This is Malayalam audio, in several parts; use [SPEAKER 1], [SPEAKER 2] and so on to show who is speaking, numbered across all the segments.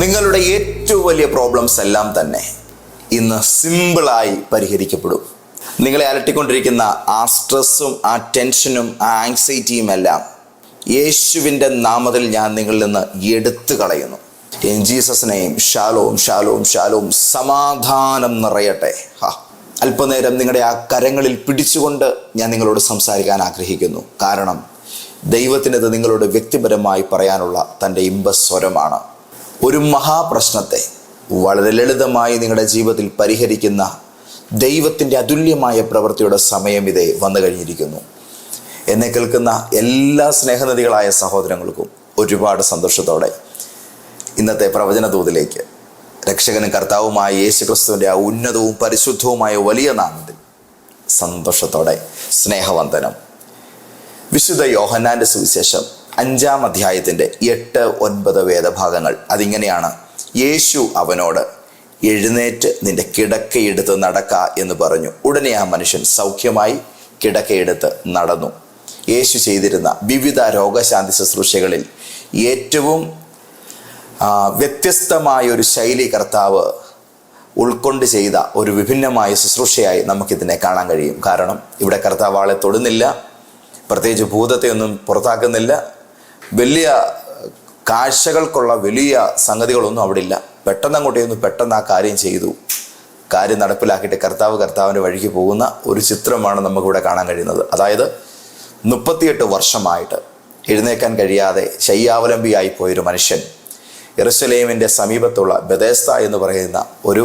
[SPEAKER 1] നിങ്ങളുടെ ഏറ്റവും വലിയ പ്രോബ്ലംസ് എല്ലാം തന്നെ ഇന്ന് സിമ്പിളായി പരിഹരിക്കപ്പെടും. നിങ്ങളെ അലട്ടിക്കൊണ്ടിരിക്കുന്ന ആ സ്ട്രെസ്സും ആ ടെൻഷനും ആ ആങ്സൈറ്റിയും എല്ലാം യേശുവിന്റെ നാമത്തിൽ ഞാൻ നിങ്ങളിൽ നിന്ന് എടുത്തു കളയുന്നു. ഇൻ ജീസസ് നെയ്മ് ഷാലോം ഷാലോം ഷാലോം സമാധാനം നിറയട്ടെ. ഹാ. അല്പനേരം നിങ്ങളുടെ ആ കരങ്ങളിൽ പിടിച്ചുകൊണ്ട് ഞാൻ നിങ്ങളോട് സംസാരിക്കാൻ ആഗ്രഹിക്കുന്നു. കാരണം ദൈവത്തിനത് നിങ്ങളോട് വ്യക്തിപരമായി പറയാനുള്ള തന്റെ ഇമ്പസ്വരമാണ്. ഒരു മഹാപ്രശ്നത്തെ വളരെ ലളിതമായി നിങ്ങളുടെ ജീവിതത്തിൽ പരിഹരിക്കുന്ന ദൈവത്തിന്റെ അതുല്യമായ പ്രവൃത്തിയുടെ സമയം ഇതേ വന്നു കഴിഞ്ഞിരിക്കുന്നു. എന്നെ കേൾക്കുന്ന എല്ലാ സ്നേഹനദികളായ സഹോദരങ്ങൾക്കും ഒരുപാട് സന്തോഷത്തോടെ ഇന്നത്തെ പ്രവചന തോതിലേക്ക് രക്ഷകനും കർത്താവുമായ യേശു ക്രിസ്തുവിന്റെ ആ ഉന്നതവും പരിശുദ്ധവുമായ വലിയ നാമത്തിൽ സന്തോഷത്തോടെ സ്നേഹവന്ദനം. വിശുദ്ധ യോഹന്നാന്റെ സുവിശേഷം അഞ്ചാം അധ്യായത്തിന്റെ എട്ട് ഒൻപത് വേദഭാഗങ്ങൾ. അതിങ്ങനെയാണ് യേശു അവനോട് എഴുന്നേറ്റ് നിന്റെ കിടക്കയെടുത്ത് നടക്ക എന്ന് പറഞ്ഞു. ഉടനെ ആ മനുഷ്യൻ സൗഖ്യമായി കിടക്കയെടുത്ത് നടന്നു. യേശു ചെയ്തിരുന്ന വിവിധ രോഗശാന്തി ശുശ്രൂഷകളിൽ ഏറ്റവും വ്യത്യസ്തമായൊരു ശൈലി കർത്താവ് ഉൾക്കൊണ്ട് ചെയ്ത ഒരു വിഭിന്നമായ ശുശ്രൂഷയായി നമുക്കിതിനെ കാണാൻ കഴിയും. കാരണം ഇവിടെ കർത്താവ് ആളെ തൊടുന്നില്ല പ്രത്യേകിച്ച് ഭൂതത്തെ ഒന്നും പുറത്താക്കുന്നില്ല വലിയ കാഴ്ചകൾക്കുള്ള വലിയ സംഗതികളൊന്നും അവിടെ ഇല്ല പെട്ടെന്ന് അങ്ങോട്ടേ ഒന്ന് പെട്ടെന്ന് ആ കാര്യം ചെയ്തു. കാര്യം നടപ്പിലാക്കിയിട്ട് കർത്താവ് കർത്താവിന്റെ വഴിക്ക് പോകുന്ന ഒരു ചിത്രമാണ് നമുക്കിവിടെ കാണാൻ കഴിയുന്നത്. അതായത് മുപ്പത്തിയെട്ട് വർഷമായിട്ട് എഴുന്നേക്കാൻ കഴിയാതെ ശയ്യാവലംബിയായി പോയൊരു മനുഷ്യൻ യെറുസലേമിന്റെ സമീപത്തുള്ള ബദേസ്ത എന്ന് പറയുന്ന ഒരു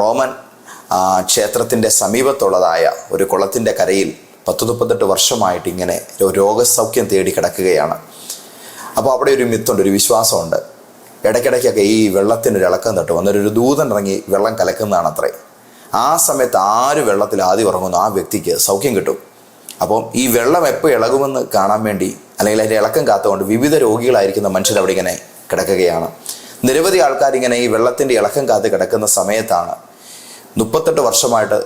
[SPEAKER 1] റോമൻ ക്ഷേത്രത്തിന്റെ സമീപത്തുള്ളതായ ഒരു കുളത്തിന്റെ കരയിൽ പത്ത് മുപ്പത്തെട്ട് വർഷമായിട്ട് ഇങ്ങനെ രോഗസൗഖ്യം തേടി കിടക്കുകയാണ്. അപ്പോൾ അവിടെ ഒരു മിത്തുണ്ട് ഒരു വിശ്വാസമുണ്ട്. ഇടയ്ക്കിടയ്ക്കൊക്കെ ഈ വെള്ളത്തിന് ഒരു ഇളക്കം തട്ടും. വന്നൊരു ഒരു ദൂതൻ ഇറങ്ങി വെള്ളം കലക്കുന്നതാണ് അത്രേ. ആ സമയത്ത് ആര് വെള്ളത്തിൽ ആദ്യം ഇറങ്ങുന്നു? ആ വ്യക്തിക്ക് സൗഖ്യം കിട്ടും. അപ്പം ഈ വെള്ളം എപ്പോൾ ഇളകുമെന്ന് കാണാൻ വേണ്ടി അല്ലെങ്കിൽ അതിന്റെ ഇളക്കം കാത്തുകൊണ്ട് വിവിധ രോഗികളായിരിക്കുന്ന മനുഷ്യർ അവിടെ ഇങ്ങനെ കിടക്കുകയാണ്. നിരവധി ആൾക്കാർ ഇങ്ങനെ ഈ വെള്ളത്തിന്റെ ഇളക്കം കാത്ത് കിടക്കുന്ന സമയത്താണ് മുപ്പത്തെട്ട് വർഷമായിട്ട്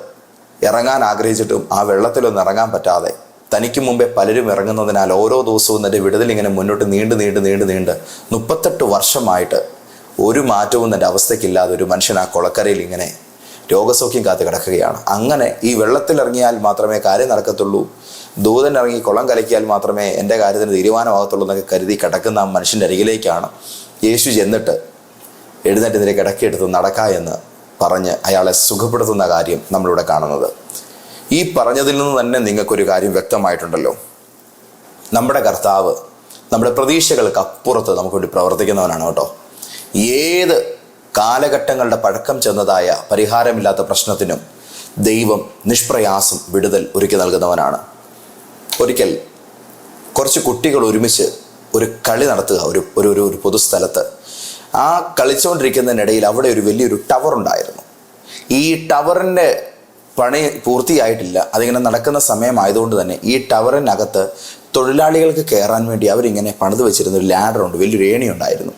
[SPEAKER 1] ഇറങ്ങാൻ ആഗ്രഹിച്ചിട്ടും ആ വെള്ളത്തിലൊന്നും ഇറങ്ങാൻ പറ്റാതെ തനിക്ക് മുമ്പേ പലരും ഇറങ്ങുന്നതിനാൽ ഓരോ ദിവസവും തന്റെ വിടുതൽ ഇങ്ങനെ മുന്നോട്ട് നീണ്ട് നീണ്ട് നീണ്ട് നീണ്ട് മുപ്പത്തെട്ട് വർഷമായിട്ട് ഒരു മാറ്റവും തന്റെ അവസ്ഥയ്ക്കില്ലാതെ ഒരു മനുഷ്യൻ ആ കുളക്കരയിൽ ഇങ്ങനെ രോഗസൗഖ്യം കാത്തു കിടക്കുകയാണ്. അങ്ങനെ ഈ വെള്ളത്തിലിറങ്ങിയാൽ മാത്രമേ കാര്യം നടക്കത്തുള്ളൂ. ദൂതൻ ഇറങ്ങി കുളം കലക്കിയാൽ മാത്രമേ എന്റെ കാര്യത്തിന് തീരുമാനമാകത്തുള്ളൂ എന്നൊക്കെ കരുതി കിടക്കുന്ന ആ മനുഷ്യന്റെ അരികിലേക്കാണ് യേശു ചെന്നിട്ട് എഴുന്നേറ്റ് ഇതിനെ കിടക്കിയെടുത്ത് നടക്ക എന്ന് പറഞ്ഞ് അയാളെ സുഖപ്പെടുത്തുന്ന കാര്യം നമ്മളിവിടെ കാണുന്നത്. ഈ പറഞ്ഞതിൽ നിന്ന് തന്നെ നിങ്ങൾക്കൊരു കാര്യം വ്യക്തമായിട്ടുണ്ടല്ലോ. നമ്മുടെ കർത്താവ് നമ്മുടെ പ്രതീക്ഷകൾക്ക് അപ്പുറത്ത് നമുക്ക് വേണ്ടി പ്രവർത്തിക്കുന്നവനാണ് കേട്ടോ. ഏത് കാലഘട്ടങ്ങളുടെ പഴക്കം ചെന്നതായ പരിഹാരമില്ലാത്ത പ്രശ്നത്തിനും ദൈവം നിഷ്പ്രയാസം വിടുതൽ ഒരുക്കി നൽകുന്നവനാണ്. ഒരിക്കൽ കുറച്ച് കുട്ടികൾ ഒരുമിച്ച് ഒരു കളി നടത്തുക ഒരു ഒരു ഒരു പൊതുസ്ഥലത്ത്. ആ കളിച്ചുകൊണ്ടിരിക്കുന്നതിനിടയിൽ അവിടെ ഒരു വലിയൊരു ടവർ ഉണ്ടായിരുന്നു. ഈ ടവറിന്റെ പണി പൂർത്തിയായിട്ടില്ല. അതിങ്ങനെ നടക്കുന്ന സമയമായതുകൊണ്ട് തന്നെ ഈ ടവറിനകത്ത് തൊഴിലാളികൾക്ക് കയറാൻ വേണ്ടി അവരിങ്ങനെ പണിത് വെച്ചിരുന്ന ഒരു ലാഡർ ഉണ്ട്. വലിയൊരു ഏണി ഉണ്ടായിരുന്നു.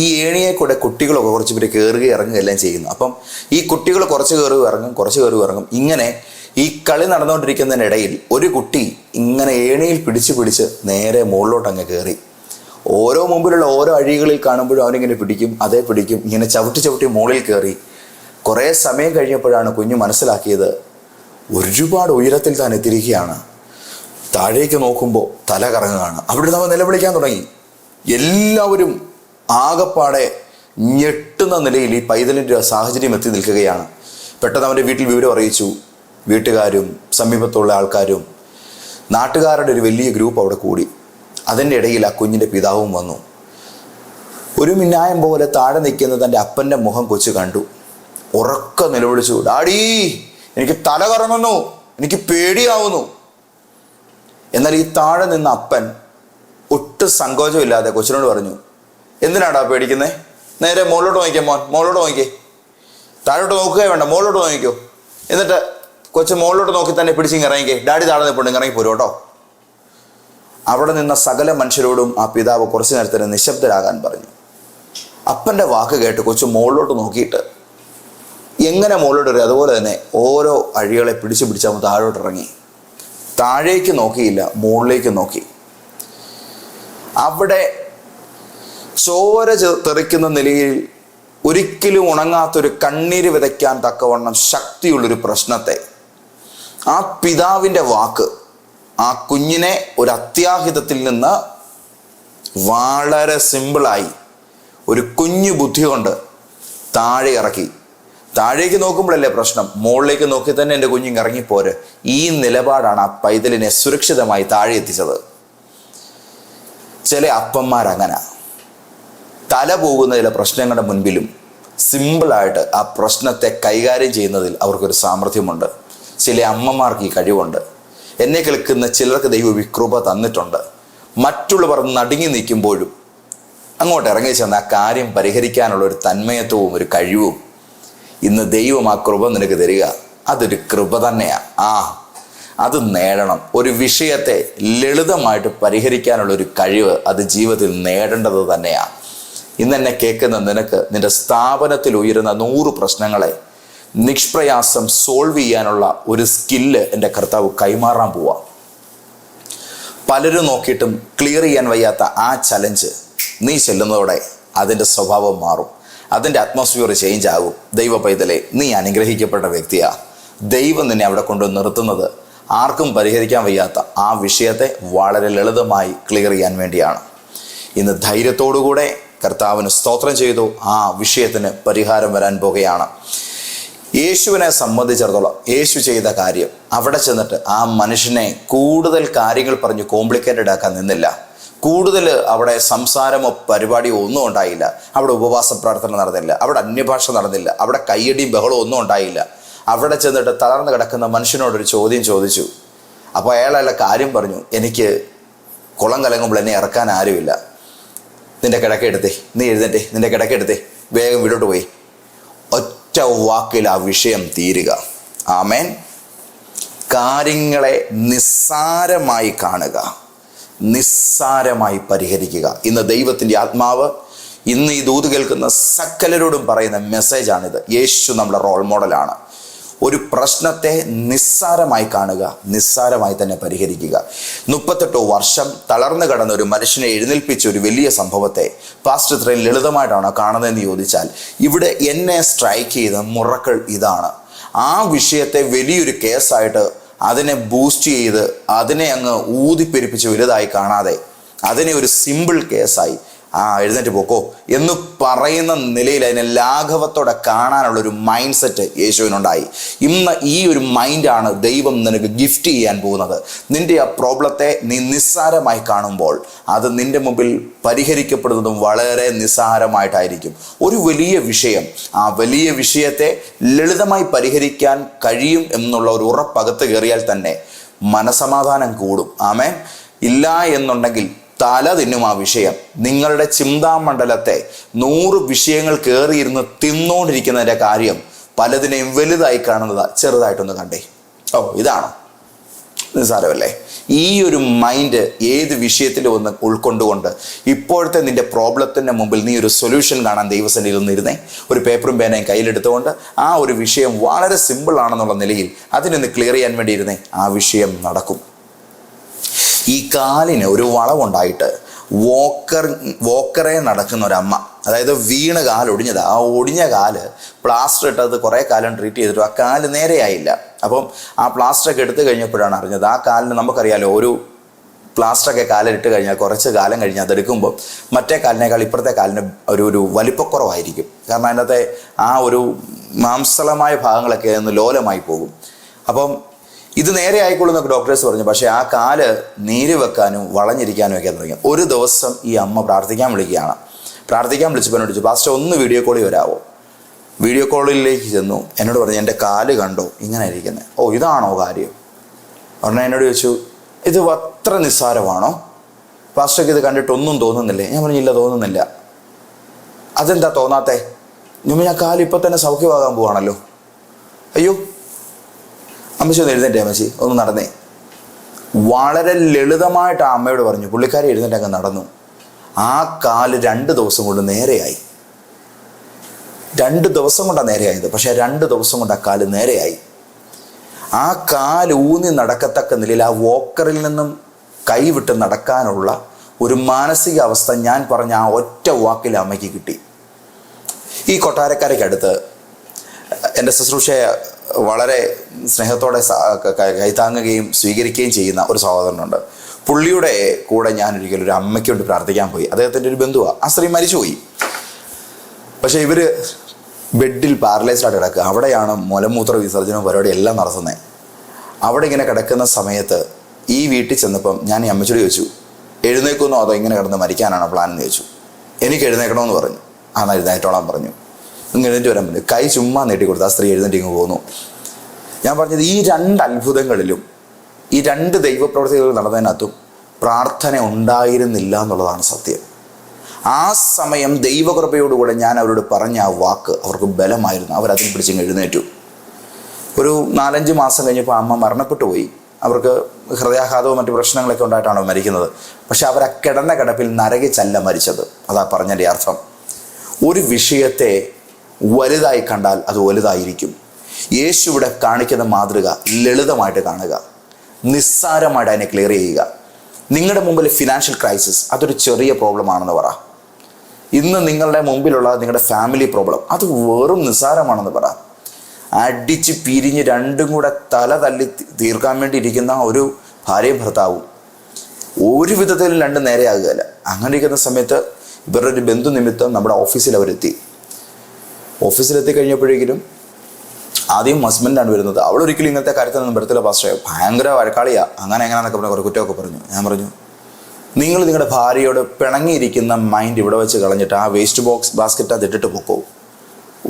[SPEAKER 1] ഈ ഏണിയെ കൂടെ കുട്ടികളൊക്കെ കുറച്ച് പേര് കയറുകയും ഇറങ്ങുകയും എല്ലാം ചെയ്യുന്നു. അപ്പം ഈ കുട്ടികൾ കുറച്ച് കയറുക ഇറങ്ങും കുറച്ച് കയറുക ഇറങ്ങും. ഇങ്ങനെ ഈ കളി നടന്നുകൊണ്ടിരിക്കുന്നതിനിടയിൽ ഒരു കുട്ടി ഇങ്ങനെ ഏണിയിൽ പിടിച്ച് പിടിച്ച് നേരെ മുകളിലോട്ട് അങ്ങ് കയറി ഓരോ മുമ്പിലുള്ള ഓരോ അഴികളിൽ കാണുമ്പോഴും അവനിങ്ങനെ പിടിക്കും അതേ പിടിക്കും ഇങ്ങനെ ചവിട്ടി ചവിട്ടി മുകളിൽ കയറി കുറേ സമയം കഴിഞ്ഞപ്പോഴാണ് കുഞ്ഞ് മനസ്സിലാക്കിയത് ഒരുപാട് ഉയരത്തിൽ താൻ എത്തിയിരിക്കുകയാണ്. താഴേക്ക് നോക്കുമ്പോൾ തല കറങ്ങുകയാണ്. അവിടെ നമ്മൾ നിലവിളിക്കാൻ തുടങ്ങി. എല്ലാവരും ആകപ്പാടെ ഞെട്ടുന്ന നിലയിൽ ഈ പൈതലിന്റെ സാഹചര്യം എത്തി നിൽക്കുകയാണ്. പെട്ടെന്ന് അവന്റെ വീട്ടിൽ വിവരം അറിയിച്ചു. വീട്ടുകാരും സമീപത്തുള്ള ആൾക്കാരും നാട്ടുകാരുടെ ഒരു വലിയ ഗ്രൂപ്പ് അവിടെ കൂടി. അതിന്റെ ഇടയിൽ ആ കുഞ്ഞിന്റെ പിതാവും വന്നു. ഒരു മിന്നായം പോലെ താഴെ നിൽക്കുന്ന തന്റെ അപ്പന്റെ മുഖം കൊച്ചു കണ്ടു. ഉറക്ക നിലവിളിച്ചു. ഡാഡി എനിക്ക് തല കറങ്ങുന്നു. എനിക്ക് പേടിയാവുന്നു. എന്നാൽ ഈ താഴെ നിന്ന അപ്പൻ ഒട്ടും സങ്കോചമില്ലാതെ കൊച്ചിനോട് പറഞ്ഞു എന്തിനാടാ പേടിക്കുന്നേ? നേരെ മുകളിലോട്ട് നോക്കിക്കേ മോൻ മുകളിലോട്ട് നോക്കിക്കേ താഴോട്ട് നോക്കുക വേണ്ട മുകളിലോട്ട് നോക്കിക്കോ എന്നിട്ട് കൊച്ചു മുകളിലോട്ട് നോക്കി തന്നെ പിടിച്ച് ഇറങ്ങിക്കേ. ഡാഡി താഴെ നിൽപ്പുണ്ട് ഇറങ്ങി പോരും കേട്ടോ. അവിടെ നിന്ന സകല മനുഷ്യരോടും ആ പിതാവ് കുറച്ചു നേരത്തിന് നിശബ്ദരാകാൻ പറഞ്ഞു. അപ്പന്റെ വാക്ക് കേട്ട് കൊച്ചു മുകളിലോട്ട് നോക്കിയിട്ട് എങ്ങനെ മുകളിലോട്ട് ഇറങ്ങി അതുപോലെ തന്നെ ഓരോ അഴികളെ പിടിച്ചു പിടിച്ച് അവൻ താഴോട്ട് ഇറങ്ങി താഴേക്ക് നോക്കിയില്ല മുകളിലേക്ക് നോക്കി. അവിടെ ചോര തെറിക്കുന്ന നിലയിൽ ഒരിക്കലും ഉണങ്ങാത്തൊരു കണ്ണീര് വിതയ്ക്കാൻ തക്കവണ്ണം ശക്തിയുള്ളൊരു പ്രശ്നത്തെ. ആ പിതാവിന്റെ വാക്ക് ആ കുഞ്ഞിനെ ഒരു അത്യാഹിതത്തിൽ നിന്ന് വളരെ സിമ്പിളായി ഒരു കുഞ്ഞു ബുദ്ധി കൊണ്ട് താഴെ ഇറക്കി. താഴേക്ക് നോക്കുമ്പോഴല്ലേ പ്രശ്നം? മുകളിലേക്ക് നോക്കി തന്നെ എന്റെ കുഞ്ഞിങ് ഇറങ്ങിപ്പോര്. ഈ നിലപാടാണ് ആ പൈതലിനെ സുരക്ഷിതമായി താഴെ എത്തിച്ചത് ചില അപ്പന്മാരങ്ങനെ. തല പോകുന്ന ചില പ്രശ്നങ്ങളുടെ മുൻപിലും സിമ്പിളായിട്ട് ആ പ്രശ്നത്തെ കൈകാര്യം ചെയ്യുന്നതിൽ അവർക്കൊരു സാമർഥ്യമുണ്ട്. ചില അമ്മമാർക്ക് ഈ കഴിവുണ്ട്. എന്നെ കേൾക്കുന്ന ചിലർക്ക് ദൈവ വികൃപ തന്നിട്ടുണ്ട്. മറ്റുള്ളവർ നടുങ്ങി നിൽക്കുമ്പോഴും അങ്ങോട്ട് ഇറങ്ങി ചെന്ന് ആ കാര്യം പരിഹരിക്കാനുള്ള ഒരു തന്മയത്വവും ഒരു കഴിവും ഇന്ന് ദൈവം ആ കൃപ നിനക്ക് തരിക. അതൊരു കൃപ തന്നെയാണ് ആ അത് നേടണം. ഒരു വിഷയത്തെ ലളിതമായിട്ട് പരിഹരിക്കാനുള്ള ഒരു കഴിവ് അത് ജീവിതത്തിൽ നേടേണ്ടത് തന്നെയാണ് ഇന്ന് എന്നെ കേൾക്കുന്ന നിനക്ക് നിന്റെ സ്ഥാപനത്തിൽ ഉയരുന്ന നൂറ് പ്രശ്നങ്ങളെ നിഷ്പ്രയാസം സോൾവ് ചെയ്യാനുള്ള ഒരു സ്കില്ല് എന്റെ കർത്താവ് കൈമാറാൻ പോവാ. പലരും നോക്കിയിട്ടും ക്ലിയർ ചെയ്യാൻ വയ്യാത്ത ആ ചലഞ്ച് നീ ചെല്ലുന്നതോടെ അതിന്റെ സ്വഭാവം മാറും. അതിന്റെ അറ്റ്മോസ്ഫിയർ ചേഞ്ച് ആകും. ദൈവ പൈതലെ നീ അനുഗ്രഹിക്കപ്പെട്ട വ്യക്തിയാ. ദൈവം നിന്നെ അവിടെ കൊണ്ട് നിർത്തുന്നത് ആർക്കും പരിഹരിക്കാൻ വയ്യാത്ത ആ വിഷയത്തെ വളരെ ലളിതമായി ക്ലിയർ ചെയ്യാൻ വേണ്ടിയാണ്. ഇന്ന് ധൈര്യത്തോടുകൂടെ കർത്താവിന് സ്തോത്രം ചെയ്തു ആ വിഷയത്തിന് പരിഹാരം വരാൻ പോകുകയാണ്. യേശുവിനെ സംബന്ധിച്ചിടത്തോളം യേശു ചെയ്ത കാര്യം അവിടെ ചെന്നിട്ട് ആ മനുഷ്യനെ കൂടുതൽ കാര്യങ്ങൾ പറഞ്ഞ് കോംപ്ലിക്കേറ്റഡ് ആക്കാൻ നിന്നില്ല. കൂടുതൽ അവിടെ സംസാരമോ പരിപാടിയോ ഒന്നും ഉണ്ടായില്ല. അവിടെ ഉപവാസ പ്രാർത്ഥന നടന്നില്ല. അവിടെ അന്യഭാഷ നടന്നില്ല. അവിടെ കയ്യടിയും ബഹളവും ഒന്നും ഉണ്ടായില്ല. അവിടെ ചെന്നിട്ട് തളർന്നു കിടക്കുന്ന മനുഷ്യനോടൊരു ചോദ്യം ചോദിച്ചു. അപ്പോൾ അയാളെ കാര്യം പറഞ്ഞു. എനിക്ക് കുളം കലങ്ങുമ്പോൾ എന്നെ ഇറക്കാൻ ആരുമില്ല. നിന്റെ കിടക്കെടുത്തേ നീ എഴുന്നേറ്റേ. നിന്റെ കിടക്കെടുത്തേ വേഗം വീടോട്ട് പോയി. ഒറ്റ വാക്കിൽ ആ വിഷയം തീരുക. ആമേൻ. കാര്യങ്ങളെ നിസ്സാരമായി കാണുക. നിസ്സാരമായി പരിഹരിക്കുക. ഇന്ന് ദൈവത്തിന്റെ ആത്മാവ് ഇന്ന് ഈ ദൂത് കേൾക്കുന്ന സകലരോടും പറയുന്ന മെസ്സേജാണിത്. യേശു നമ്മുടെ റോൾ മോഡലാണ്. ഒരു പ്രശ്നത്തെ നിസ്സാരമായി കാണുക നിസ്സാരമായി തന്നെ പരിഹരിക്കുക. മുപ്പത്തെട്ടോ വർഷം തളർന്നു കടന്ന ഒരു മനുഷ്യനെ എഴുന്നേൽപ്പിച്ച ഒരു വലിയ സംഭവത്തെ പാസ്റ്റ് ഇത്രയും ലളിതമായിട്ടാണോ കാണുന്നതെന്ന് ചോദിച്ചാൽ ഇവിടെ എന്നെ സ്ട്രൈക്ക് ചെയ്ത മുറക്കൾ ഇതാണ്. ആ വിഷയത്തെ വലിയൊരു കേസായിട്ട് അതിനെ ബൂസ്റ്റ് ചെയ്ത് അതിനെ അങ്ങ് ഊതിപ്പെരിപ്പിച്ച് വലുതായി കാണാതെ അതിനെ ഒരു സിമ്പിൾ കേസായി ആ എഴുന്നേറ്റ് പോക്കോ എന്ന് പറയുന്ന നിലയിൽ അതിനെ ലാഘവത്തോടെ കാണാനുള്ള ഒരു മൈൻഡ് സെറ്റ് യേശുവിനുണ്ടായി. ഇന്ന് ഈ ഒരു മൈൻഡാണ് ദൈവം നിനക്ക് ഗിഫ്റ്റ് ചെയ്യാൻ പോകുന്നത്. നിന്റെ ആ പ്രോബ്ലത്തെ നീ നിസ്സാരമായി കാണുമ്പോൾ അത് നിന്റെ മുമ്പിൽ പരിഹരിക്കപ്പെടുന്നതും വളരെ നിസ്സാരമായിട്ടായിരിക്കും. ഒരു വലിയ വിഷയം. ആ വലിയ വിഷയത്തെ ലളിതമായി പരിഹരിക്കാൻ കഴിയും എന്നുള്ള ഒരു ഉറപ്പകത്ത് കയറിയാൽ തന്നെ മനസമാധാനം കൂടും. ആമേ ഇല്ല എന്നുണ്ടെങ്കിൽ തല തിന്നും ആ വിഷയം. നിങ്ങളുടെ ചിന്താമണ്ഡലത്തെ നൂറ് വിഷയങ്ങൾ കയറിയിരുന്ന് തിന്നുകൊണ്ടിരിക്കുന്നതിന്റെ കാര്യം പലതിനെയും വലുതായി കാണുന്നത്. ചെറുതായിട്ടൊന്ന് കണ്ടേ. ഓ ഇതാണോ? നിസ്സാരമല്ലേ? ഈ ഒരു മൈൻഡ് ഏത് വിഷയത്തിലും ഒന്ന് ഉൾക്കൊണ്ടുകൊണ്ട് ഇപ്പോഴത്തെ നിന്റെ പ്രോബ്ലത്തിന്റെ മുമ്പിൽ നീ ഒരു സൊല്യൂഷൻ കാണാൻ ദൈവസന്നിയിൽ നിന്നിരുന്നേ. ഒരു പേപ്പറും പേനയും കയ്യിലെടുത്തുകൊണ്ട് ആ ഒരു വിഷയം വളരെ സിമ്പിൾ ആണെന്നുള്ള നിലയിൽ അതിനൊന്ന് ക്ലിയർ ചെയ്യാൻ വേണ്ടിയിരുന്നേ. ആ വിഷയം നടക്കും. ഈ കാലിന് ഒരു വളവുണ്ടായിട്ട് വോക്കർ വോക്കറെ നടക്കുന്ന ഒരമ്മ അതായത് വീണ് കാൽ ഒടിഞ്ഞത് ആ ഒടിഞ്ഞ കാൽ പ്ലാസ്റ്റർ ഇട്ടത് കുറേ കാലം ട്രീറ്റ് ചെയ്തിട്ട് ആ കാൽ നേരെയായില്ല അപ്പം ആ പ്ലാസ്റ്ററൊക്കെ എടുത്തു കഴിഞ്ഞപ്പോഴാണ് അറിഞ്ഞത് ആ കാലിന് നമുക്കറിയാലോ ഒരു പ്ലാസ്റ്ററൊക്കെ കാലിലിട്ട് കഴിഞ്ഞാൽ കുറച്ച് കാലം കഴിഞ്ഞ് അതെടുക്കുമ്പോൾ മറ്റേ കാലിനേക്കാൾ ഇപ്പുറത്തെ കാലിന് ഒരു ഒരു വലിപ്പക്കുറവായിരിക്കും. കാരണം അതിനകത്തെ ആ ഒരു മാംസളമായ ഭാഗങ്ങളൊക്കെ ഒന്ന് ലോലമായി പോകും. അപ്പം ഇത് നേരെ ആയിക്കോളും എന്നൊക്കെ ഡോക്ടേഴ്സ് പറഞ്ഞു. പക്ഷേ ആ കാൽ നീര് വെക്കാനും വളഞ്ഞിരിക്കാനും ഒക്കെ തുടങ്ങി. ഒരു ദിവസം ഈ അമ്മ പ്രാർത്ഥിക്കാൻ വിളിക്കുകയാണ്. പ്രാർത്ഥിക്കാൻ വിളിച്ചപ്പോൾ എന്നോട് പാസ്റ്റർ ഒന്ന് വീഡിയോ കോളിൽ വരാമോ വീഡിയോ കോളിലേക്ക് ചെന്നു. എന്നോട് പറഞ്ഞു എന്റെ കാൽ കണ്ടോ? ഇങ്ങനെ ഇരിക്കുന്നത് ഓ ഇതാണോ കാര്യം? ഉടനെ എന്നോട് ചോദിച്ചു ഇത് അത്ര നിസ്സാരമാണോ? പാസ്റ്റർക്ക് ഇത് കണ്ടിട്ട് ഒന്നും തോന്നുന്നില്ലേ? ഞാൻ പറഞ്ഞില്ല തോന്നുന്നില്ല. അതെന്താ തോന്നാത്തേ? ഞാൻ കാൽ ഇപ്പം തന്നെ സൗഖ്യമാകാൻ പോവാണല്ലോ. അയ്യോ അമ്മച്ചി ഒന്ന് എഴുന്നേറ്റേ അമ്മച്ചി ഒന്ന് നടന്നേ. വളരെ ലളിതമായിട്ട് ആ അമ്മയോട് പറഞ്ഞു പുള്ളിക്കാരി എഴുന്നേറ്റ് അങ്ങ് നടന്നു. ആ കാൽ രണ്ട് ദിവസം കൊണ്ട് നേരെയായി. രണ്ട് ദിവസം കൊണ്ടാണ് നേരെയായത് പക്ഷേ രണ്ട് ദിവസം കൊണ്ട് ആ കാൽ നേരെയായി. ആ കാൽ ഊന്നി നടക്കത്തക്ക നിലയിൽ ആ വോക്കറിൽ നിന്നും കൈവിട്ട് നടക്കാനുള്ള ഒരു മാനസിക അവസ്ഥ ഞാൻ പറഞ്ഞ ആ ഒറ്റ വാക്കിൽ അമ്മയ്ക്ക് കിട്ടി. ഈ കൊട്ടാരക്കരയ്ക്കടുത്ത് എന്റെ ശുശ്രൂഷയെ വളരെ സ്നേഹത്തോടെ കൈത്താങ്ങുകയും സ്വീകരിക്കുകയും ചെയ്യുന്ന ഒരു സഹോദരനുണ്ട്. പുള്ളിയുടെ കൂടെ ഞാൻ ഒരിക്കലും ഒരു അമ്മയ്ക്ക് വേണ്ടി പ്രാർത്ഥിക്കാൻ പോയി. അദ്ദേഹത്തിന്റെ ഒരു ബന്ധുവാണ് ആ സ്ത്രീ മരിച്ചുപോയി. പക്ഷേ ഇവർ ബെഡിൽ പാരലൈസ്ഡായിട്ട് കിടക്കുക. അവിടെയാണ് മുലമൂത്ര വിസർജനവും പരിപാടി എല്ലാം നടത്തുന്നത്. അവിടെ ഇങ്ങനെ കിടക്കുന്ന സമയത്ത് ഈ വീട്ടിൽ ചെന്നപ്പം ഞാൻ ഈ അമ്മച്ചോട് ചോദിച്ചു എഴുന്നേക്കുന്നോ അതോ ഇങ്ങനെ കിടന്ന് മരിക്കാനാണോ പ്ലാൻ എന്ന് ചോദിച്ചു. എനിക്ക് എഴുന്നേക്കണമെന്ന് പറഞ്ഞു. ആ എഴുന്നേറ്റോളാൻ പറഞ്ഞു. ഇങ്ങ് എഴുന്നേറ്റ് വരാൻ പറ്റും. കൈ ചുമ്മാ നീട്ടി കൊടുത്തു ആ സ്ത്രീ എഴുന്നേറ്റ് ഇങ്ങ് പോന്നു ഞാൻ പറഞ്ഞത് ഈ രണ്ട് അത്ഭുതങ്ങളിലും ഈ രണ്ട് ദൈവപ്രവർത്തികൾ നടന്നതിനകത്തും പ്രാർത്ഥന ഉണ്ടായിരുന്നില്ല എന്നുള്ളതാണ് സത്യം. ആ സമയം ദൈവകൃപയോടുകൂടെ ഞാൻ അവരോട് പറഞ്ഞ ആ വാക്ക് അവർക്ക് ബലമായിരുന്നു. അവരതിൽ പിടിച്ച് എഴുന്നേറ്റു. ഒരു നാലഞ്ച് മാസം കഴിഞ്ഞപ്പോൾ അമ്മ മരണപ്പെട്ടു പോയി. അവർക്ക് ഹൃദയാഘാതവും മറ്റു പ്രശ്നങ്ങളൊക്കെ ഉണ്ടായിട്ടാണ് മരിക്കുന്നത്. പക്ഷെ അവർ ആ കിടന്ന കിടപ്പിൽ നരകിച്ചല്ല മരിച്ചത്. അതാ പറഞ്ഞതിന്റെ അർത്ഥം. ഒരു വിഷയത്തെ വലുതായി കണ്ടാൽ അത് വലുതായിരിക്കും. യേശു ഇവിടെ കാണിക്കുന്ന മാതൃക ലളിതമായിട്ട് കാണുക. നിസ്സാരമായിട്ട് അതിനെ ക്ലിയർ ചെയ്യുക. നിങ്ങളുടെ മുമ്പിൽ ഫിനാൻഷ്യൽ ക്രൈസിസ് അതൊരു ചെറിയ പ്രോബ്ലം ആണെന്ന് പറ. ഇന്ന് നിങ്ങളുടെ മുമ്പിലുള്ള നിങ്ങളുടെ ഫാമിലി പ്രോബ്ലം അത് വെറും നിസ്സാരമാണെന്ന് പറ. അടിച്ച് പിരിഞ്ഞ് രണ്ടും കൂടെ തല തല്ലി തീർക്കാൻ വേണ്ടി ഇരിക്കുന്ന ഒരു ഭാര്യയും ഭർത്താവും ഒരു വിധത്തിലും രണ്ടും നേരെയാകുകയില്ല. അങ്ങനെ ഇരിക്കുന്ന സമയത്ത് ഇവരുടെ ഒരു ബന്ധു നിമിത്തം നമ്മുടെ ഓഫീസിൽ അവരെത്തി. ഓഫീസിലെത്തി കഴിഞ്ഞപ്പോഴേക്കും ആദ്യം ഹസ്ബൻഡാണ് വരുന്നത്. അവൾ ഒരിക്കലും ഇങ്ങനത്തെ കാര്യത്തിനൊന്നും വരത്തില്ല പാസ്റ്റേ ഭയങ്കര വഴക്കാളിയാ. അങ്ങനെ എങ്ങനെയാണെന്നൊക്കെ പറഞ്ഞ കുറേ കുറ്റമൊക്കെ പറഞ്ഞു. ഞാൻ പറഞ്ഞു നിങ്ങൾ നിങ്ങളുടെ ഭാര്യയോട് പിണങ്ങിയിരിക്കുന്ന മൈൻഡ് ഇവിടെ വെച്ച് കളഞ്ഞിട്ട് ആ വേസ്റ്റ് ബോക്സ് ബാസ്ക്കറ്റ് അത് ഇട്ടിട്ട് പൊക്കോ.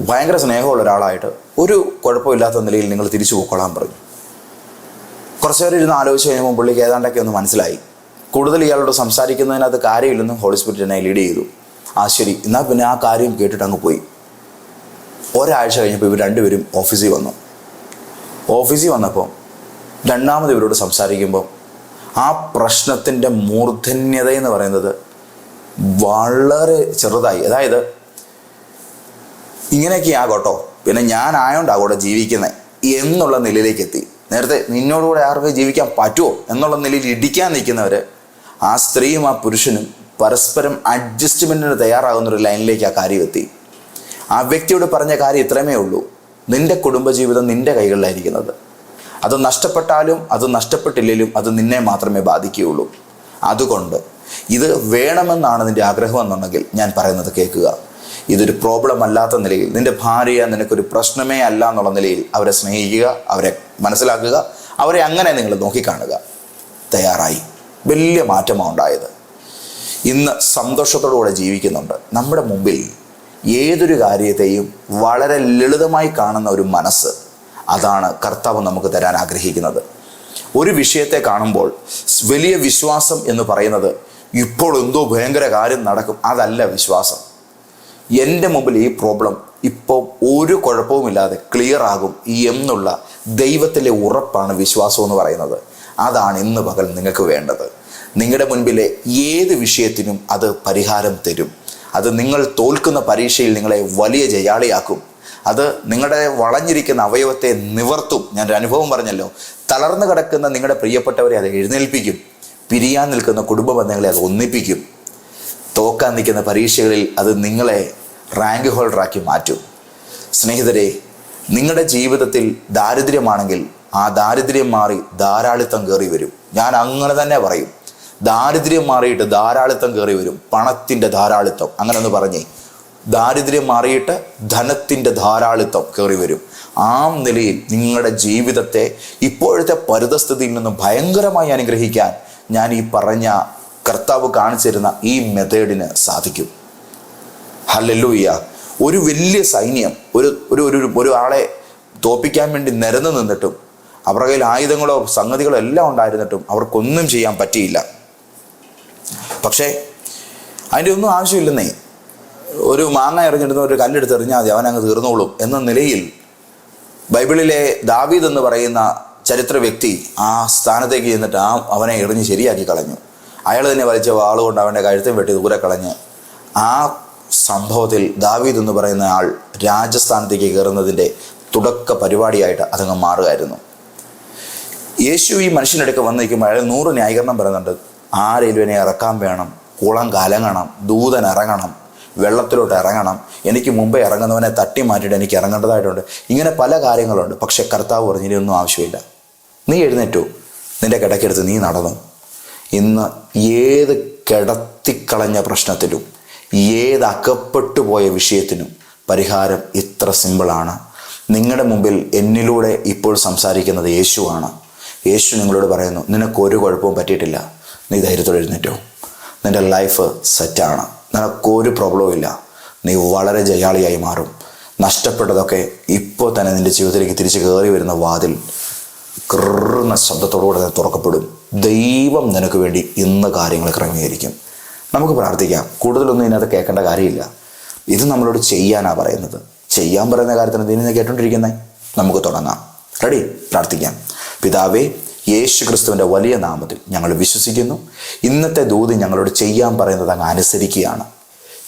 [SPEAKER 1] ഭയങ്കര സ്നേഹമുള്ള ഒരാളായിട്ട് ഒരു കുഴപ്പമില്ലാത്ത നിലയിൽ നിങ്ങൾ തിരിച്ചു പൊക്കോളാൻ പറഞ്ഞു. കുറച്ച് നേരം ഇരുന്ന് ആലോചിച്ച് കഴിയുമ്പോൾ പുള്ളിക്ക് ഏതാണ്ടൊക്കെ ഒന്ന് മനസ്സിലായി. കൂടുതൽ ഇയാളോട് സംസാരിക്കുന്നതിനകത്ത് കാര്യമില്ലെന്നും ഹോളിസ്പിറ്റലിനെ ലീഡ് ചെയ്തു. ആ ശരി. എന്നാൽ പിന്നെ ആ കാര്യം കേട്ടിട്ട് അങ്ങ് പോയി. ഒരാഴ്ച കഴിഞ്ഞപ്പോൾ ഇവർ രണ്ടുപേരും ഓഫീസിൽ വന്നു. ഓഫീസിൽ വന്നപ്പോൾ രണ്ടാമത് ഇവരോട് സംസാരിക്കുമ്പോൾ ആ പ്രശ്നത്തിന്റെ മൂർധന്യത എന്ന് പറയുന്നത് വളരെ ചെറുതായി. അതായത് ഇങ്ങനെയൊക്കെ ആകോട്ടോ പിന്നെ ഞാൻ ആയോണ്ടാ കൂടെ ജീവിക്കുന്നത് എന്നുള്ള നിലയിലേക്ക് എത്തി നേരത്തെ നിന്നോടുകൂടെ ആർക്കും ജീവിക്കാൻ പറ്റുമോ എന്നുള്ള നിലയിൽ ഇടിക്കാൻ നിൽക്കുന്നവർ ആ സ്ത്രീയും ആ പുരുഷനും പരസ്പരം അഡ്ജസ്റ്റ്മെന്റിന് തയ്യാറാകുന്ന ഒരു ലൈനിലേക്ക് ആ കാര്യം എത്തി ആ വ്യക്തിയോട് പറഞ്ഞ കാര്യം ഇത്രമേ ഉള്ളൂ. നിന്റെ കുടുംബജീവിതം നിന്റെ കൈകളിലായിരിക്കുന്നത്. അത് നഷ്ടപ്പെട്ടാലും അത് നഷ്ടപ്പെട്ടില്ലെങ്കിലും അത് നിന്നെ മാത്രമേ ബാധിക്കുകയുള്ളൂ. അതുകൊണ്ട് ഇത് വേണമെന്നാണ് നിന്റെ ആഗ്രഹം എന്നുണ്ടെങ്കിൽ ഞാൻ പറയുന്നത് കേൾക്കുക. ഇതൊരു പ്രോബ്ലം അല്ലാത്ത നിലയിൽ നിന്റെ ഭാര്യ നിനക്കൊരു പ്രശ്നമേ അല്ല എന്നുള്ള നിലയിൽ അവരെ സ്നേഹിക്കുക അവരെ മനസ്സിലാക്കുക അവരെ അങ്ങനെ നിങ്ങൾ നോക്കിക്കാണുക. തയ്യാറായി. വലിയ മാറ്റമാണ് ഉണ്ടായത്. ഇന്ന് സന്തോഷത്തോടുകൂടെ ജീവിക്കുന്നുണ്ട്. നമ്മുടെ മുമ്പിൽ ഏതൊരു കാര്യത്തെയും വളരെ ലളിതമായി കാണുന്ന ഒരു മനസ്സ് അതാണ് കർത്താവ് നമുക്ക് തരാൻ ആഗ്രഹിക്കുന്നത്. ഒരു വിഷയത്തെ കാണുമ്പോൾ വലിയ വിശ്വാസം എന്ന് പറയുന്നത് ഇപ്പോൾ എന്തോ ഭയങ്കര കാര്യം നടക്കും. അതല്ല വിശ്വാസം. എന്റെ മുമ്പിൽ ഈ പ്രോബ്ലം ഇപ്പോൾ ഒരു കുഴപ്പവുമില്ലാതെ ക്ലിയർ ആകും എന്നുള്ള ദൈവത്തിലെ ഉറപ്പാണ് വിശ്വാസം എന്ന് പറയുന്നത്. അതാണ് ഇന്ന് പകൽ നിങ്ങൾക്ക് വേണ്ടത്. നിങ്ങളുടെ മുൻപിലെ ഏത് വിഷയത്തിനും അത് പരിഹാരം തരും. അത് നിങ്ങൾ തോൽക്കുന്ന പരീക്ഷയിൽ നിങ്ങളെ വലിയ ജയാളിയാക്കും. അത് നിങ്ങളുടെ വളഞ്ഞിരിക്കുന്ന അവയവത്തെ നിവർത്തും. ഞാൻ ഒരു അനുഭവം പറഞ്ഞല്ലോ. തളർന്നു കിടക്കുന്ന നിങ്ങളുടെ പ്രിയപ്പെട്ടവരെ അത് എഴുന്നേൽപ്പിക്കും. പിരിയാൻ നിൽക്കുന്ന കുടുംബ ബന്ധങ്ങളെ അത് ഒന്നിപ്പിക്കും. തോക്കാൻ നിൽക്കുന്ന പരീക്ഷകളിൽ അത് നിങ്ങളെ റാങ്ക് ഹോൾഡറാക്കി മാറ്റും. സ്നേഹിതരെ നിങ്ങളുടെ ജീവിതത്തിൽ ദാരിദ്ര്യമാണെങ്കിൽ ആ ദാരിദ്ര്യം മാറി ധാരാളിത്തം കയറി വരും. ഞാൻ അങ്ങനെ തന്നെ പറയും. ദാരിദ്ര്യം മാറിയിട്ട് ധാരാളിത്തം കയറി വരും. പണത്തിന്റെ ധാരാളിത്തം. അങ്ങനെ ഒന്ന് പറഞ്ഞേ. ദാരിദ്ര്യം മാറിയിട്ട് ധനത്തിന്റെ ധാരാളിത്തം കയറി വരും. ആ നിലയിൽ നിങ്ങളുടെ ജീവിതത്തെ ഇപ്പോഴത്തെ പരിതസ്ഥിതിയിൽ നിന്നും ഭയങ്കരമായി അനുഗ്രഹിക്കാൻ ഞാൻ ഈ പറഞ്ഞ കർത്താവ് കാണിച്ചിരുന്ന ഈ മെത്തേഡിന് സാധിക്കും. ഹല്ലല്ലൂയ്യ ഒരു വലിയ സൈന്യം ഒരു ഒരു ഒരു ഒരാളെ തോപ്പിക്കാൻ വേണ്ടി നിരന്നു നിന്നിട്ടും അവരുടെ കയ്യിൽ ആയുധങ്ങളോ സംഗതികളോ എല്ലാം ഉണ്ടായിരുന്നിട്ടും അവർക്കൊന്നും ചെയ്യാൻ പറ്റിയില്ല. പക്ഷേ അതിന്റെ ഒന്നും ആവശ്യമില്ലെന്നേ. ഒരു മാങ്ങ എറിഞ്ഞിടുന്ന ഒരു കല്ലെടുത്ത് എറിഞ്ഞാൽ അവൻ അങ്ങ് തീർന്നോളും എന്ന നിലയിൽ ബൈബിളിലെ ദാവീദ് എന്ന് പറയുന്ന ചരിത്ര വ്യക്തി ആ സ്ഥാനത്തേക്ക് ചെന്നിട്ട് ആ അവനെ എറിഞ്ഞ് ശരിയാക്കി കളഞ്ഞു. അയാൾ തന്നെ വലിച്ച വാളുകൊണ്ട് അവന്റെ കഴുത്തും വെട്ടി ദൂരെ കളഞ്ഞ് ആ സംഭവത്തിൽ ദാവീദ് എന്ന് പറയുന്ന ആൾ രാജസ്ഥാനത്തേക്ക് കയറുന്നതിന്റെ തുടക്ക പരിപാടിയായിട്ട് അതങ്ങ് മാറുകയായിരുന്നു. യേശു ഈ മനുഷ്യനടുക്ക് വന്നിരിക്കുമ്പോൾ അയാൾ നൂറ് ന്യായീകരണം പറയുന്നുണ്ട്. ആരെങ്കിലും എന്നെ ഇറക്കാൻ വേണം കുളം കലങ്ങണം ദൂതൻ ഇറങ്ങണം വെള്ളത്തിലോട്ട് ഇറങ്ങണം. എനിക്ക് മുമ്പേ ഇറങ്ങുന്നവനെ തട്ടി മാറ്റിയിട്ട് എനിക്ക് ഇറങ്ങേണ്ടതായിട്ടുണ്ട്. ഇങ്ങനെ പല കാര്യങ്ങളുണ്ട്. പക്ഷെ കർത്താവ് പറഞ്ഞു ഇനിയൊന്നും ആവശ്യമില്ല. നീ എഴുന്നേറ്റു. നിന്റെ കിടക്കെടുത്ത് നീ നടന്നു. ഇന്ന് ഏത് കിടത്തിക്കളഞ്ഞ പ്രശ്നത്തിലും ഏത് അകപ്പെട്ടു പോയ വിഷയത്തിനും പരിഹാരം ഇത്ര സിമ്പിളാണ് നിങ്ങളുടെ മുമ്പിൽ എന്നിലൂടെ ഇപ്പോൾ സംസാരിക്കുന്നത് യേശുവാണ്. യേശു നിങ്ങളോട് പറയുന്നു നിനക്കൊരു കുഴപ്പവും പറ്റിയിട്ടില്ല. നീ ധൈര്യത്തോടെ എഴുന്നേറ്റോ. നിന്റെ ലൈഫ് സെറ്റാണ് നിനക്കൊരു പ്രോബ്ലവും ഇല്ല. നീ വളരെ ജയാളിയായി മാറും. നഷ്ടപ്പെട്ടതൊക്കെ ഇപ്പോൾ തന്നെ നിന്റെ ജീവിതത്തിലേക്ക് തിരിച്ച് കയറി വരുന്ന വാതിൽ കൃറുന്ന ശബ്ദത്തോടുകൂടെ തന്നെ തുറക്കപ്പെടും. ദൈവം നിനക്ക് വേണ്ടി ഇന്ന് കാര്യങ്ങൾ ക്രമീകരിക്കും നമുക്ക് പ്രാർത്ഥിക്കാം. കൂടുതലൊന്നും ഇതിനകത്ത് കേൾക്കേണ്ട കാര്യമില്ല. ഇത് നമ്മളോട് ചെയ്യാനാണ് പറയുന്നത്. ചെയ്യാൻ പറയുന്ന കാര്യത്തിന് ഇതിനെ കേട്ടോണ്ടിരിക്കുന്നത് നമുക്ക് തുടങ്ങാം. റെഡി പ്രാർത്ഥിക്കാം. പിതാവേ യേശു ക്രിസ്തുവിന്റെ വലിയ നാമത്തിൽ ഞങ്ങൾ വിശ്വസിക്കുന്നു. ഇന്നത്തെ ദൂത് ഞങ്ങളോട് ചെയ്യാൻ പറയുന്നത് അങ്ങ് അനുസരിക്കുകയാണ്.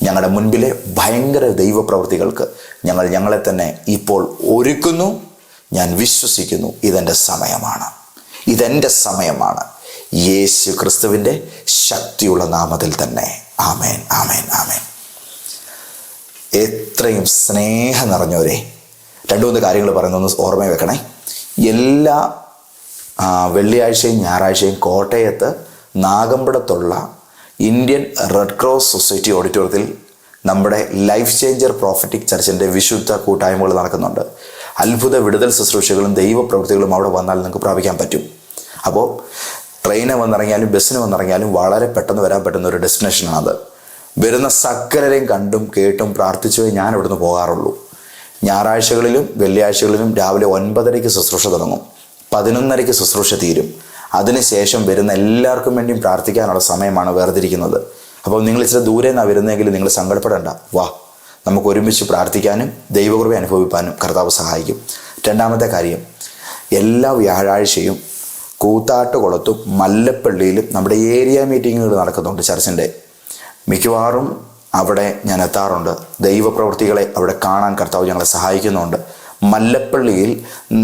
[SPEAKER 1] ഞങ്ങളുടെ മുൻപിലെ ഭയങ്കര ദൈവപ്രവൃത്തികൾക്ക് ഞങ്ങൾ ഞങ്ങളെ തന്നെ ഇപ്പോൾ ഒരുക്കുന്നു. ഞാൻ വിശ്വസിക്കുന്നു ഇതെന്റെ സമയമാണ്. ഇതെന്റെ സമയമാണ്. യേശു ക്രിസ്തുവിന്റെ ശക്തിയുള്ള നാമത്തിൽ തന്നെ. ആമേൻ ആമേൻ ആമേൻ. എത്രയും സ്നേഹം നിറഞ്ഞവരെ രണ്ടു മൂന്ന് കാര്യങ്ങൾ പറയുന്നൊന്ന് ഓർമ്മ വെക്കണേ. എല്ലാ വെള്ളിയാഴ്ചയും ഞായറാഴ്ചയും കോട്ടയത്ത് നാഗമ്പടത്തുള്ള ഇന്ത്യൻ റെഡ് ക്രോസ് സൊസൈറ്റി ഓഡിറ്റോറിയത്തിൽ നമ്മുടെ ലൈഫ് ചേഞ്ചർ പ്രോഫറ്റിക് ചർച്ചിന്റെ വിശുദ്ധ കൂട്ടായ്മകൾ നടക്കുന്നുണ്ട്. അത്ഭുത വിടുതൽ ശുശ്രൂഷകളും ദൈവപ്രവൃത്തികളും അവിടെ വന്നാൽ നിങ്ങൾക്ക് പ്രാപിക്കാൻ പറ്റും. അപ്പോൾ ട്രെയിന് വന്നിറങ്ങിയാലും ബസ്സിന് വന്നിറങ്ങിയാലും വളരെ പെട്ടെന്ന് വരാൻ പറ്റുന്ന ഒരു ഡെസ്റ്റിനേഷനാണത്. വരുന്ന സക്കരരെയും കണ്ടും കേട്ടും പ്രാർത്ഥിച്ചുവേ ഞാൻ ഇവിടുന്ന് പോകാറുള്ളൂ. ഞായറാഴ്ചകളിലും വെള്ളിയാഴ്ചകളിലും രാവിലെ ഒൻപതരയ്ക്ക് ശുശ്രൂഷ തുടങ്ങും. പതിനൊന്നരയ്ക്ക് ശുശ്രൂഷ തീരും. അതിനുശേഷം വരുന്ന എല്ലാവർക്കും വേണ്ടിയും പ്രാർത്ഥിക്കാനുള്ള സമയമാണ് വേർതിരിക്കുന്നത്. അപ്പോൾ നിങ്ങൾ ഇച്ചിരി ദൂരെ നിന്നാണ് വരുന്നതെങ്കിൽ നിങ്ങൾ സങ്കടപ്പെടേണ്ട. വാ നമുക്ക് ഒരുമിച്ച് പ്രാർത്ഥിക്കാനും ദൈവകൃപ അനുഭവിക്കാനും കർത്താവ് സഹായിക്കും. രണ്ടാമത്തെ കാര്യം എല്ലാ വ്യാഴാഴ്ചയും കൂത്താട്ടുകുളത്തും മല്ലപ്പള്ളിയിലും നമ്മുടെ ഏരിയ മീറ്റിങ്ങുകൾ നടക്കുന്നുണ്ട് ചർച്ചിന്റെ. മിക്കവാറും അവിടെ ഞാൻ എത്താറുണ്ട്. ദൈവപ്രവൃത്തികളെ അവിടെ കാണാൻ കർത്താവ് ഞങ്ങളെ സഹായിക്കുന്നുണ്ട്. മല്ലപ്പള്ളിയിൽ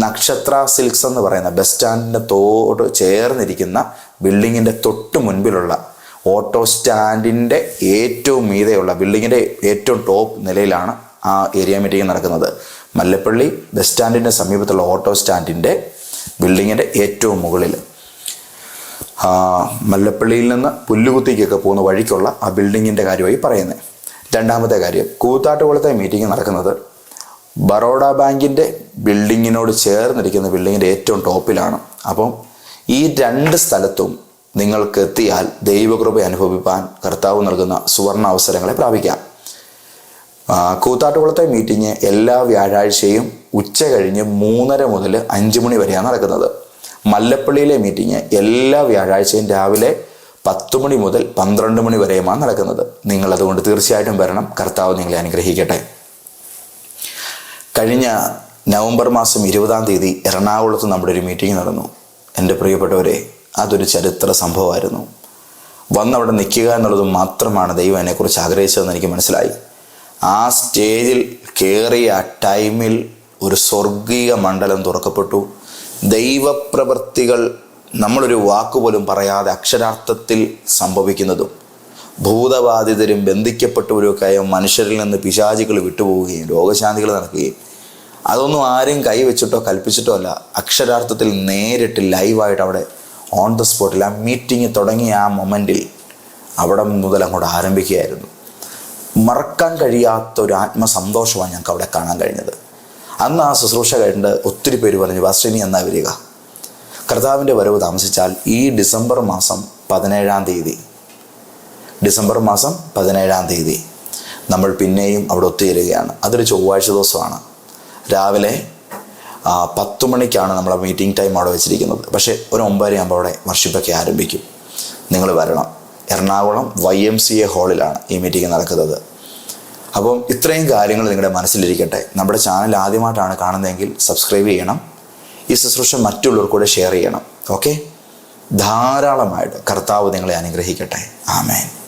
[SPEAKER 1] നക്ഷത്ര സിൽക്സ് എന്ന് പറയുന്ന ബസ് സ്റ്റാൻഡിന്റെ തോട് ചേർന്നിരിക്കുന്ന ബിൽഡിങ്ങിന്റെ തൊട്ട് മുൻപിലുള്ള ഓട്ടോ സ്റ്റാൻഡിന്റെ ഏറ്റവും മീതെയുള്ള ബിൽഡിങ്ങിന്റെ ഏറ്റവും ടോപ്പ് നിലയിലാണ് ആ ഏരിയ മീറ്റിംഗ് നടക്കുന്നത്. മല്ലപ്പള്ളി ബസ് സ്റ്റാൻഡിന്റെ സമീപത്തുള്ള ഓട്ടോ സ്റ്റാൻഡിന്റെ ബിൽഡിങ്ങിന്റെ ഏറ്റവും മുകളിൽ. മല്ലപ്പള്ളിയിൽ നിന്ന് പുല്ലുകുത്തിക്കൊക്കെ പോകുന്ന വഴിക്കുള്ള ആ ബിൽഡിങ്ങിന്റെ കാര്യമായി പറയുന്നത്. രണ്ടാമത്തെ കാര്യം കൂത്താട്ടുകുളത്തെ മീറ്റിംഗ് നടക്കുന്നത് ബറോഡ ബാങ്കിന്റെ ബിൽഡിങ്ങിനോട് ചേർന്നിരിക്കുന്ന ബിൽഡിങ്ങിന്റെ ഏറ്റവും ടോപ്പിലാണ്. അപ്പം ഈ രണ്ട് സ്ഥലത്തും നിങ്ങൾക്ക് എത്തിയാൽ ദൈവകൃപ അനുഭവിപ്പാൻ കർത്താവ് നൽകുന്ന സുവർണ അവസരങ്ങളെ പ്രാപിക്കാം. കൂത്താട്ടുകുളത്തെ മീറ്റിംഗ് എല്ലാ വ്യാഴാഴ്ചയും ഉച്ച കഴിഞ്ഞ് മൂന്നര മുതൽ അഞ്ച് മണി വരെയാണ് നടക്കുന്നത്. മല്ലപ്പള്ളിയിലെ മീറ്റിംഗ് എല്ലാ വ്യാഴാഴ്ചയും രാവിലെ പത്ത് മണി മുതൽ പന്ത്രണ്ട് മണി വരെയുമാണ് നടക്കുന്നത്. നിങ്ങൾ അതുകൊണ്ട് തീർച്ചയായിട്ടും വരണം. കർത്താവ് നിങ്ങളെ അനുഗ്രഹിക്കട്ടെ. കഴിഞ്ഞ നവംബർ മാസം ഇരുപതാം തീയതി എറണാകുളത്ത് നമ്മുടെ ഒരു മീറ്റിംഗ് നടന്നു. എന്റെ പ്രിയപ്പെട്ടവരെ അതൊരു ചരിത്ര സംഭവമായിരുന്നു. വന്നവിടെ നിൽക്കുക എന്നുള്ളത് മാത്രമാണ് ദൈവം എന്നെക്കുറിച്ച് ആഗ്രഹിച്ചതെന്ന് എനിക്ക് മനസ്സിലായി. ആ സ്റ്റേജിൽ കയറിയ ടൈമിൽ ഒരു സ്വർഗീയ മണ്ഡലം തുറക്കപ്പെട്ടു. ദൈവപ്രവൃത്തികൾ നമ്മളൊരു വാക്കുപോലും പറയാതെ അക്ഷരാർത്ഥത്തിൽ സംഭവിക്കുന്നതും ഭൂതബാധിതരും ബന്ധിക്കപ്പെട്ടവരുമൊക്കെ ആയ മനുഷ്യരിൽ നിന്ന് പിശാചികൾ വിട്ടുപോവുകയും രോഗശാന്തികൾ നടക്കുകയും അതൊന്നും ആരും കൈവച്ചിട്ടോ കൽപ്പിച്ചിട്ടോ അല്ല. അക്ഷരാർത്ഥത്തിൽ നേരിട്ട് ലൈവായിട്ട് അവിടെ ഓൺ ദ സ്പോട്ടിൽ ആ മീറ്റിംഗ് തുടങ്ങിയ ആ മൊമെന്റിൽ അവിടെ മുതൽ അങ്ങോട്ട് ആരംഭിക്കുകയായിരുന്നു. മറക്കാൻ കഴിയാത്ത ഒരു ആത്മസന്തോഷമാണ് ഞങ്ങൾക്ക് അവിടെ കാണാൻ കഴിഞ്ഞത്. അന്ന് ആ ശുശ്രൂഷ കഴിഞ്ഞിട്ട് ഒത്തിരി പേര് പറഞ്ഞു വാസ്റ്റിനി എന്നാ വരിക? കർത്താവിന്റെ വരവ് താമസിച്ചാൽ ഈ ഡിസംബർ മാസം പതിനേഴാം തീയതി. ഡിസംബർ മാസം പതിനേഴാം തീയതി. നമ്മൾ പിന്നെയും അവിടെ ഒത്തുചേരുകയാണ്. അതൊരു ചൊവ്വാഴ്ച ദിവസമാണ്. രാവിലെ പത്ത് മണിക്കാണ് നമ്മളെ മീറ്റിംഗ് ടൈം അവിടെ വെച്ചിരിക്കുന്നത്. പക്ഷേ ഒരു ഒമ്പതര ആകുമ്പോൾ അവിടെ വർഷിപ്പൊക്കെ ആരംഭിക്കും. നിങ്ങൾ വരണം. Ernakulam Y M C A ഹാളിലാണ് ഈ മീറ്റിംഗ് നടക്കുന്നത്. അപ്പം ഇത്രയും കാര്യങ്ങൾ നിങ്ങളുടെ മനസ്സിലിരിക്കട്ടെ. നമ്മുടെ ചാനൽ ആദ്യമായിട്ടാണ് കാണുന്നതെങ്കിൽ സബ്സ്ക്രൈബ് ചെയ്യണം. ഈ ശുശ്രൂഷ മറ്റുള്ളവർ കൂടെ ഷെയർ ചെയ്യണം. ഓക്കെ ധാരാളമായിട്ട് കർത്താവ് നിങ്ങളെ അനുഗ്രഹിക്കട്ടെ. ആമേൻ